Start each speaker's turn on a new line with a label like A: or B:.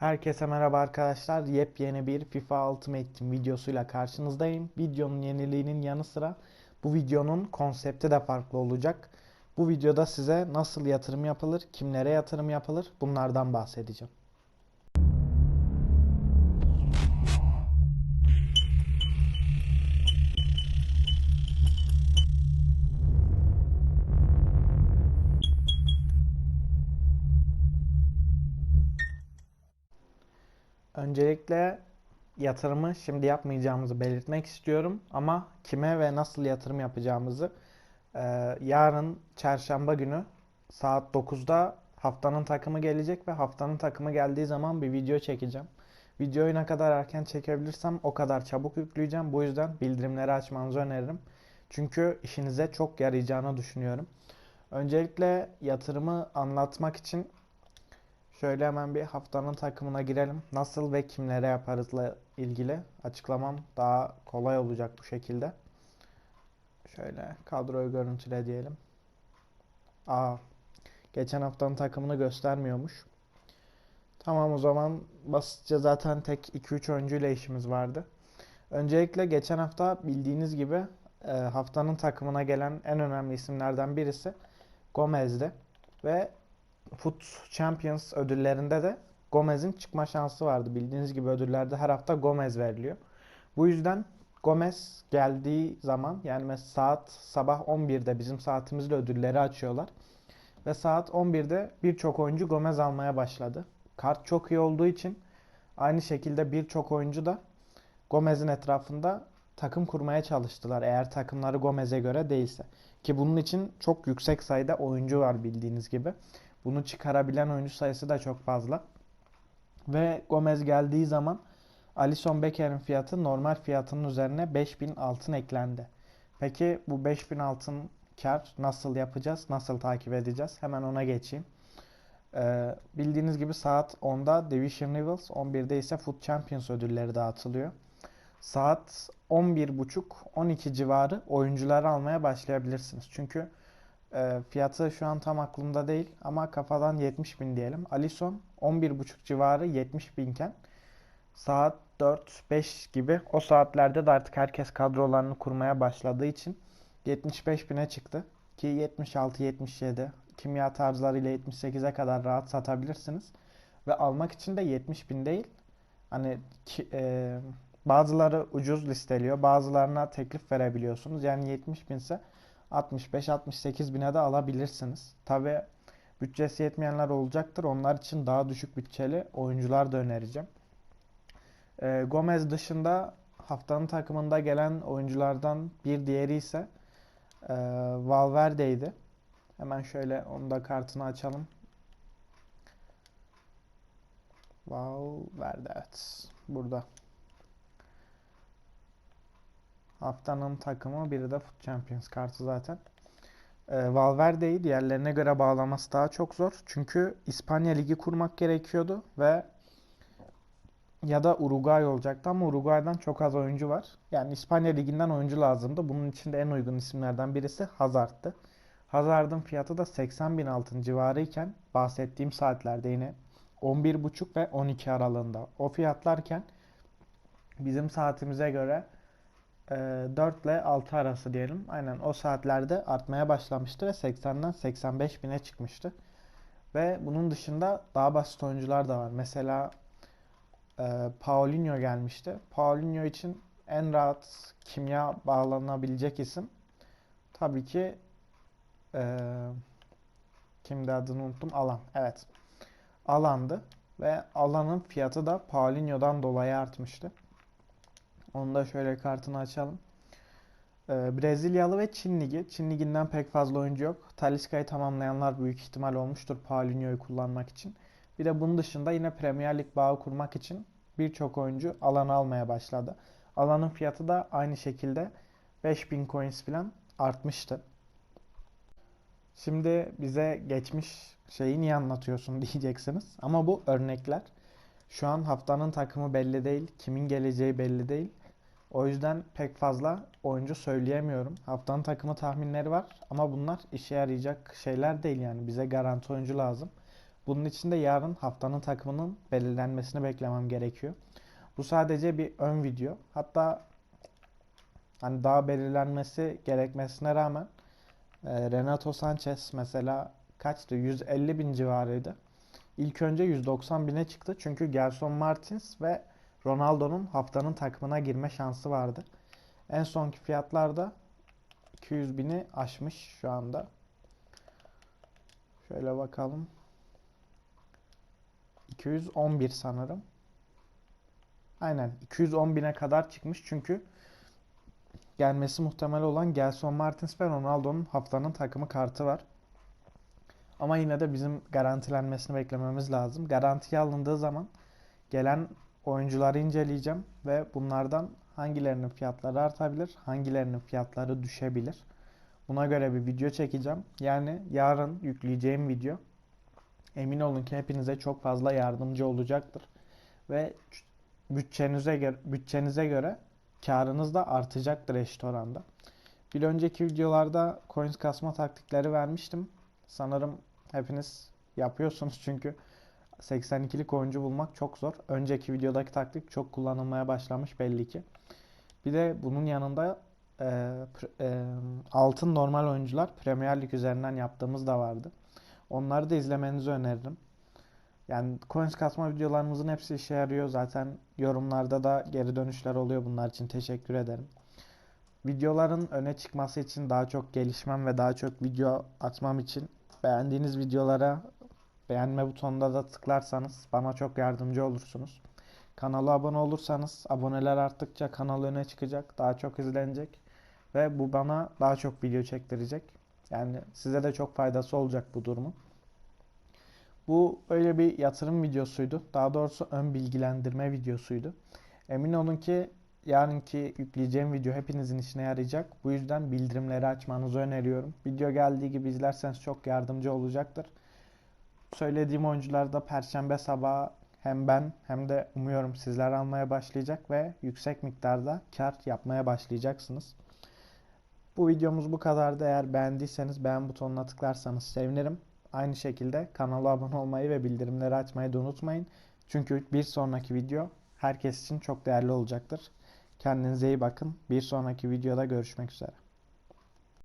A: Herkese merhaba arkadaşlar. Yepyeni bir FIFA Ultimate Team videosuyla karşınızdayım. Videonun yeniliğinin yanı sıra bu videonun konsepti de farklı olacak. Bu videoda size nasıl yatırım yapılır, kimlere yatırım yapılır bunlardan bahsedeceğim. Öncelikle yatırımı şimdi yapmayacağımızı belirtmek istiyorum ama kime ve nasıl yatırım yapacağımızı e, yarın çarşamba günü saat 9'da haftanın takımı gelecek ve haftanın takımı geldiği zaman bir video çekeceğim. Videoyu ne kadar erken çekebilirsem o kadar çabuk yükleyeceğim. Bu yüzden bildirimleri açmanızı öneririm. Çünkü işinize çok yarayacağını düşünüyorum. Öncelikle yatırımı anlatmak için Şöyle hemen bir haftanın takımına girelim. Nasıl ve kimlere yaparızla ilgili açıklamam daha kolay olacak bu şekilde. Şöyle kadroyu görüntüle diyelim. Aa, geçen haftanın takımını göstermiyormuş. Tamam o zaman basitçe zaten tek 2-3 oyuncuyla işimiz vardı. Öncelikle geçen hafta bildiğiniz gibi e, haftanın takımına gelen en önemli isimlerden birisi Gomez'di. Ve Foot Champions ödüllerinde de Gomez'in çıkma şansı vardı. Bildiğiniz gibi ödüllerde her hafta Gomez veriliyor. Bu yüzden Gomez geldiği zaman yani mesela saat sabah 11'de bizim saatimizle ödülleri açıyorlar. Ve saat 11'de birçok oyuncu Gomez almaya başladı. Kart çok iyi olduğu için aynı şekilde birçok oyuncu da Gomez'in etrafında takım kurmaya çalıştılar. Eğer takımları Gomez'e göre değilse. Ki bunun için çok yüksek sayıda oyuncu var bildiğiniz gibi. Bunu çıkarabilen oyuncu sayısı da çok fazla. Ve Gomez geldiği zaman Alisson Becker'in fiyatı normal fiyatının üzerine 5000 altın eklendi. Peki bu 5000 altın kar nasıl yapacağız? Nasıl takip edeceğiz? Hemen ona geçeyim. Ee, bildiğiniz gibi saat 10'da Division Rivals, 11'de ise Foot Champions ödülleri dağıtılıyor. Saat 11.30-12 civarı oyuncuları almaya başlayabilirsiniz. Çünkü e, fiyatı şu an tam aklımda değil ama kafadan 70 bin diyelim. Alison 11.5 civarı 70 binken saat 4-5 gibi o saatlerde de artık herkes kadrolarını kurmaya başladığı için 75 bine çıktı. Ki 76-77 kimya tarzlarıyla 78'e kadar rahat satabilirsiniz. Ve almak için de 70 bin değil. Hani ki, e, bazıları ucuz listeliyor. Bazılarına teklif verebiliyorsunuz. Yani 70 binse 65-68 bine de alabilirsiniz. Tabi bütçesi yetmeyenler olacaktır. Onlar için daha düşük bütçeli oyuncular da önereceğim. E, Gomez dışında haftanın takımında gelen oyunculardan bir diğeri ise e, Valverde'ydi. Hemen şöyle onu da kartını açalım. Valverde evet. Burada. Haftanın takımı biri de Foot Champions kartı zaten. E, Valverde'yi diğerlerine göre bağlaması daha çok zor. Çünkü İspanya Ligi kurmak gerekiyordu ve ya da Uruguay olacaktı ama Uruguay'dan çok az oyuncu var. Yani İspanya Ligi'nden oyuncu lazımdı. Bunun için de en uygun isimlerden birisi Hazard'tı. Hazard'ın fiyatı da 80 bin altın civarı iken bahsettiğim saatlerde yine 11.5 ve 12 aralığında. O fiyatlarken bizim saatimize göre 4 ee, ile 6 arası diyelim. Aynen o saatlerde artmaya başlamıştı ve 80'den 85 bine çıkmıştı. Ve bunun dışında daha basit oyuncular da var. Mesela e, Paulinho gelmişti. Paulinho için en rahat kimya bağlanabilecek isim tabii ki e, kimdi adını unuttum. Alan. Evet. Alandı. Ve Alan'ın fiyatı da Paulinho'dan dolayı artmıştı. Onu da şöyle kartını açalım. Ee, Brezilyalı ve Çin Ligi. Çin Ligi'nden pek fazla oyuncu yok. Talisca'yı tamamlayanlar büyük ihtimal olmuştur Paulinho'yu kullanmak için. Bir de bunun dışında yine Premier Lig bağı kurmak için birçok oyuncu alanı almaya başladı. Alanın fiyatı da aynı şekilde 5000 coins falan artmıştı. Şimdi bize geçmiş şeyi niye anlatıyorsun diyeceksiniz. Ama bu örnekler. Şu an haftanın takımı belli değil. Kimin geleceği belli değil. O yüzden pek fazla oyuncu söyleyemiyorum. Haftanın takımı tahminleri var ama bunlar işe yarayacak şeyler değil yani. Bize garanti oyuncu lazım. Bunun için de yarın haftanın takımının belirlenmesini beklemem gerekiyor. Bu sadece bir ön video. Hatta hani daha belirlenmesi gerekmesine rağmen e, Renato Sanchez mesela kaçtı? 150 bin civarıydı. İlk önce 190 bine çıktı. Çünkü Gelson Martins ve Ronaldo'nun haftanın takımına girme şansı vardı. En sonki fiyatlar da 200 bini aşmış şu anda. Şöyle bakalım. 211 sanırım. Aynen 210 bine kadar çıkmış çünkü gelmesi muhtemel olan Gelson Martins ve Ronaldo'nun haftanın takımı kartı var. Ama yine de bizim garantilenmesini beklememiz lazım. Garantiye alındığı zaman gelen oyuncuları inceleyeceğim ve bunlardan hangilerinin fiyatları artabilir, hangilerinin fiyatları düşebilir. Buna göre bir video çekeceğim. Yani yarın yükleyeceğim video emin olun ki hepinize çok fazla yardımcı olacaktır. Ve bütçenize göre, bütçenize göre karınız da artacaktır eşit oranda. Bir önceki videolarda coins kasma taktikleri vermiştim. Sanırım hepiniz yapıyorsunuz çünkü 82'lik oyuncu bulmak çok zor. Önceki videodaki taktik çok kullanılmaya başlamış belli ki. Bir de bunun yanında e, e, altın normal oyuncular Premier Lig üzerinden yaptığımız da vardı. Onları da izlemenizi öneririm. Yani coins kasma videolarımızın hepsi işe yarıyor. Zaten yorumlarda da geri dönüşler oluyor. Bunlar için teşekkür ederim. Videoların öne çıkması için daha çok gelişmem ve daha çok video atmam için beğendiğiniz videolara beğenme butonuna da tıklarsanız bana çok yardımcı olursunuz. Kanala abone olursanız aboneler arttıkça kanal öne çıkacak, daha çok izlenecek ve bu bana daha çok video çektirecek. Yani size de çok faydası olacak bu durumun. Bu öyle bir yatırım videosuydu. Daha doğrusu ön bilgilendirme videosuydu. Emin olun ki yarınki yükleyeceğim video hepinizin işine yarayacak. Bu yüzden bildirimleri açmanızı öneriyorum. Video geldiği gibi izlerseniz çok yardımcı olacaktır. Söylediğim oyuncular da perşembe sabahı hem ben hem de umuyorum sizler almaya başlayacak ve yüksek miktarda kar yapmaya başlayacaksınız. Bu videomuz bu kadardı. Eğer beğendiyseniz beğen butonuna tıklarsanız sevinirim. Aynı şekilde kanala abone olmayı ve bildirimleri açmayı da unutmayın. Çünkü bir sonraki video herkes için çok değerli olacaktır. Kendinize iyi bakın. Bir sonraki videoda görüşmek üzere.